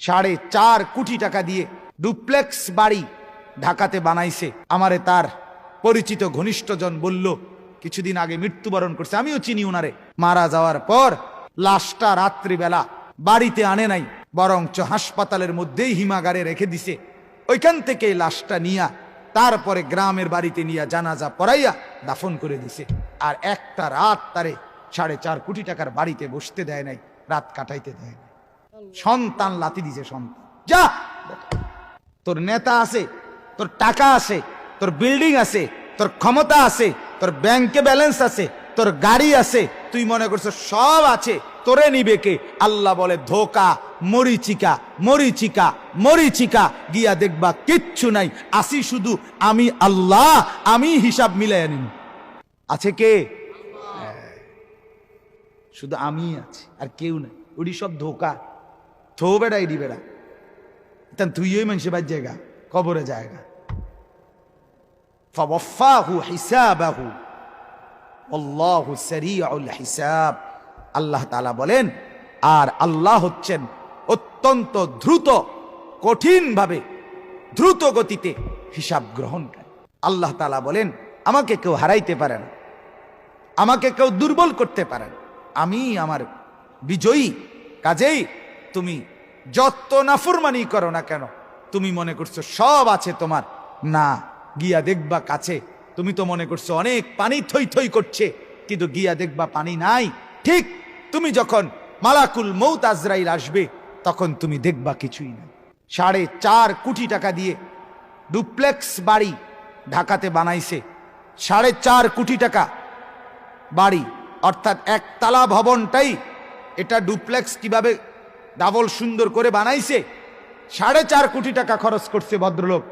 সাড়ে চার কোটি টাকা দিয়ে ডুপ্লেক্স বাড়ি ঢাকাতে বানাইছে। আমারে তার পরিচিত ঘনিষ্ঠজন বলল, কিছুদিন আগে মৃত্যুবরণ করছে, আমিও চিনি উনারে। মারা যাওয়ার পর লাশটা রাত্রিবেলা বাড়িতে আনে নাই, বরঞ্চ হাসপাতালের মধ্যেই হিমাগারে রেখে দিছে। ওইখান থেকে লাশটা নিয়া তারপরে গ্রামের বাড়িতে নিয়ে জানাজা পড়াইয়া দাফন করে দিছে। আর একটা রাত তারে সাড়ে চার কোটি টাকার বাড়িতে বসতে দেয় নাই, রাত কাটাইতে দেয় নাই। সন্তান লাতি দিছে সন্তান। যা! তোর নেতা আছে তোর টাকা আছে তোর বিল্ডিং আছে তোর ক্ষমতা আছে তোর ব্যাংকে ব্যালেন্স আছে তোর গাড়ি আছে তুই মনে করছ সব আছে তোরে নিবে কে? আল্লাহ বলে ধোকা মরিচিকা মরিচিকা মরিচিকা গিয়া দেখবা কিচ্ছু নাই আসি শুধু আমি আল্লাহ আমি হিসাব মিলাই নিন আছে কে? হ্যাঁ। শুধু আমি আছি আর কেউ নাই। ওডি সব ধোকা। থো বেড়া ইডি বেড়া তান তুইই মানুষের বাদ জায়গা, কবরে জায়গা। আল্লাহু বলেন, আর আল্লাহ হচ্ছেন অত্যন্ত দ্রুত, কঠিনভাবে দ্রুত গতিতে হিসাব গ্রহণকারী। আল্লাহ তাআলা বলেন, আমাকে কেউ হারাইতে পারে না। আমাকে কেউ দুর্বল করতে পারে না। আমি আমার বিজয়ী কাজেই তুমি যত নাফরমানি করো না কেন, তুমি মনে করছ সব আছে তোমার। না, গিয়া দেখবা কাছে। তুমি তো মনে করছ অনেক পানি থই থই করছে, কিন্তু গিয়া দেখবা পানি নাই। ঠিক তুমি যখন মালাকুল মৌত আজরাইল আসবে, তখন তুমি দেখবা কিছুই নাই। সাড়ে চার কোটি টাকা দিয়ে ডুপ্লেক্স বাড়ি ঢাকাতে বানাইছে। সাড়ে চার কোটি টাকা বাড়ি, অর্থাৎ একতলা ভবনটাই এটা ডুপ্লেক্স কীভাবে ডাবল সুন্দর করে বানাইছে, সাড়ে চার কোটি টাকা খরচ করছে ভদ্রলোক।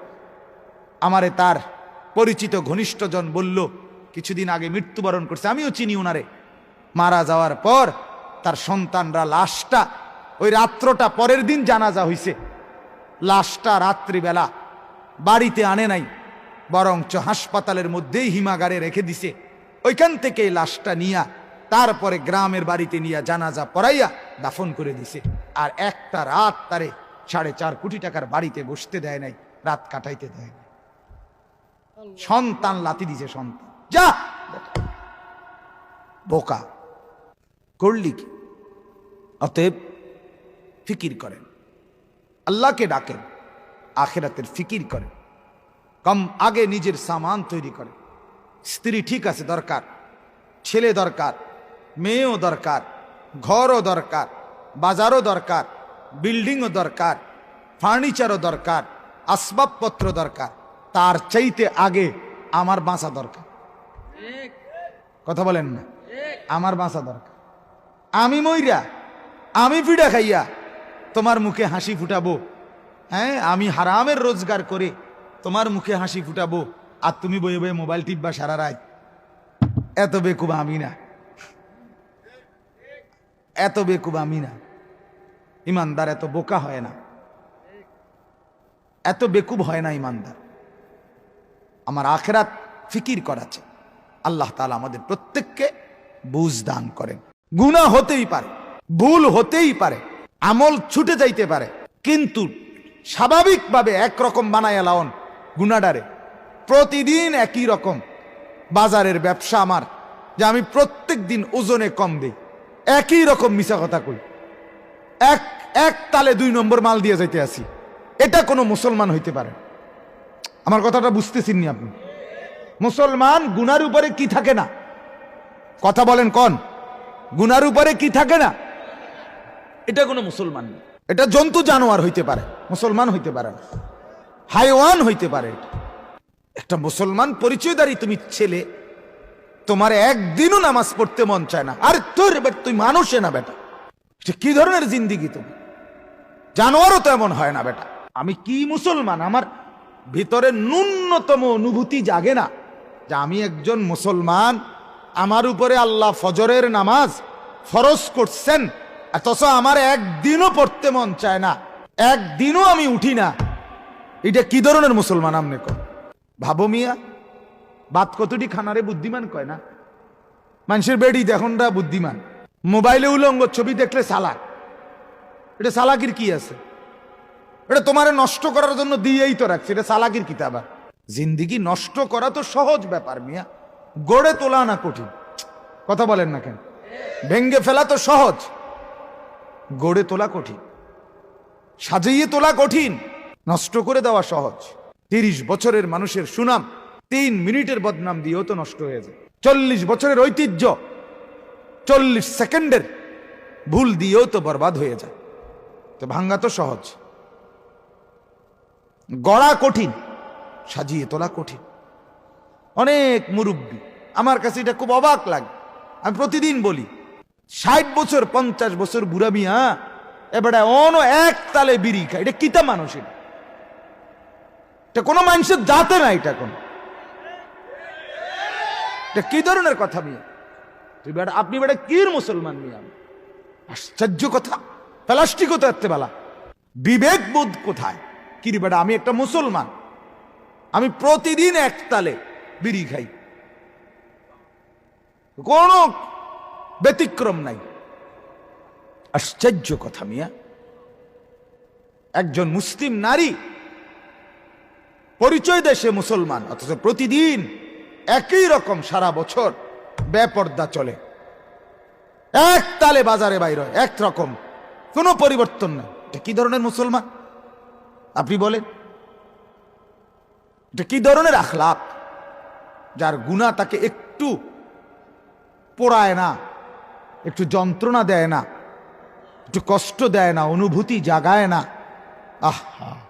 আমারে তার পরিচিত ঘনিষ্ঠজন বলল, কিছুদিন আগে মৃত্যুবরণ করছে, আমিও চিনি উনারে। মারা যাওয়ার পর তার সন্তানরা লাশটা, ওই রাত্রটা পরের দিন জানাজা হইছে। লাশটা রাত্রিবেলা বাড়িতে আনে নাই, বরঞ্চ হাসপাতালের মধ্যেই হিমাগারে রেখে দিছে। ওইখান থেকে লাশটা নিয়া তারপরে গ্রামের বাড়িতে নিয়ে জানাজা পড়াইয়া দাফন করে দিছে। আর একটা রাত তারে সাড়ে চার কোটি টাকার বাড়িতে বসতে দেয় নাই রাত কাটাইতে দেয় নাই। সন্তান লাতি দিছে সন্তান। যা! বোকা। করলি কি? অতএব ফিকির করেন। আল্লাহকে ডাকেন আখেরাতের ফিকির করেন। কম আগে নিজের সামান তৈরি করে স্ত্রী ঠিক আছে দরকার ছেলে দরকার মেয়েও দরকার ঘরও দরকার বাজারও দরকার, বিল্ডিংও দরকার, ফার্নিচারও দরকার আসবাবপত্র দরকার। তার চাইতে আগে আমার বাঁচা দরকার। কথা বলেন না। আমার বাঁচা দরকার। আমি মইরা, আমি পিঠা খাইয়া তোমার মুখে হাসি ফুটাবো। হ্যাঁ আমি হারামের রোজগার করে তোমার মুখে হাসি ফুটাবো। আর তুমি বয়ে বয়ে মোবাইল টিপবা সারা রাত। এত বেকুব আমি না। এত বেকুব আমি না। ইমানদার এত বোকা হয় না। এত বেকুব হয় না ইমানদার। আমার আখেরাত ফিকির করাছে আল্লাহ তালা আমাদের প্রত্যেককে বুঝ দান করেন। গুণা হতেই পারে, ভুল হতেই পারে, আমল ছুটে যাইতে পারে, কিন্তু স্বাভাবিকভাবে একরকম বানায় লাওন গুণাডারে প্রতিদিন একই রকম। বাজারের ব্যবসা আমার, যে আমি প্রত্যেক দিন ওজনে কম দিই। একই রকম মিশা কথা কই। এক এক তালে দুই নম্বর মাল দিয়ে যাইতে আসি এটা কোনো মুসলমান হইতে পারে। আমার কথাটা বুঝতেছিননি আপনি। মুসলমান গুনার উপরে কি থাকে না? কথা বলেন কোন। গুনার উপরে কি থাকে না? এটা কোনো মুসলমান না। এটা জন্তু জানোয়ার হইতে পারে। মুসলমান হইতে পারে না। হাইওয়ান হইতে পারে। একটা মুসলমান পরিচয়দারি তুমি ছেলে তোমার একদিনও নামাজ পড়তে মন চায় না। আর তোর এবার তুই মানুষে না বেটা। এটা কি ধরনের জিন্দিগি তুমি? জানোয়ারও তো এমন হয় না বেটা। আমি কি মুসলমান? আমার ভিতরে ন্যূনতম অনুভূতি জাগে না যে আমি একজন মুসলমান, আমার উপরে আল্লাহ ফজরের নামাজ ফরজ করছেন, অথচ আমার একদিনও পড়তে মন চায় না, একদিনও আমি উঠি না। এটা কি ধরনের মুসলমান আমনে কর? ভাবো মিয়া বাত কতটি খানারে বুদ্ধিমান কয় না? মানুষের বেড়ি দেখনরা বুদ্ধিমান। মোবাইলে উলঙ্গ ছবি দেখলে সালাক এটা সালাকির কি আছে? এটা তোমারে নষ্ট করার জন্য দিয়েই তো রাখছে, এটা সালাকির কিতাবা। জিন্দিগি নষ্ট করা তো সহজ ব্যাপার, মিয়া। গড়ে তোলা না কঠিন। কথা বলেন না কেন? ভেঙ্গে ফেলা তো সহজ। গড়ে তোলা কঠিন। সাজিয়ে তোলা কঠিন। নষ্ট করে দেওয়া সহজ। তিরিশ বছরের মানুষের সুনাম, তিন মিনিটের বদনাম দিয়েও তো নষ্ট হয়ে যায়। চল্লিশ বছরের ঐতিহ্য চল্লিশ সেকেন্ডের। ভুল দিয়েও তো বরবাদ হয়ে যায়। তো ভাঙ্গা তো সহজ। গড়া কঠিন, সাজিয়ে তোলা কঠিন। অনেক মুরব্বী। আমার কাছে এটা খুব অবাক লাগে। আমি প্রতিদিন বলি, ষাট বছর, পঞ্চাশ বছর বুড়া মিয়া, এবারে অন এক তালে বিড়ি খায়। এটা কিতা মানুষ এটা? কোনো মানুষের জাতে না এটা কোন। এটা কি ধরনের কথা মিয়া? তুই বেটা, আপনি বেটা কির মুসলমান মিয়া? আশ্চর্য কথা, প্লাস্টিকও তো এতে বেলা। বিবেক বোধ কোথায়? কি রে বেটা, আমি একটা মুসলমান। আমি প্রতিদিন এক তালে বিড়ি খাই। কোনো ব্যতিক্রম নাই। আশ্চর্য কথা মিয়া। একজন মুসলিম নারী পরিচয় দেশে মুসলমান, অথচ প্রতিদিন একই রকম সারা বছর বেপর্দা চলে। এক তালে বাজারে বাইর হয়, এক রকম। কোনো পরিবর্তন নেই এটা কি ধরনের মুসলমান? আপনি বলেন। এটা কি ধরনের আখলাক? যার গুণা তাকে একটু পোড়ায় না একটু যন্ত্রণা দেয় না একটু কষ্ট দেয় না অনুভূতি জাগায় না। আহা!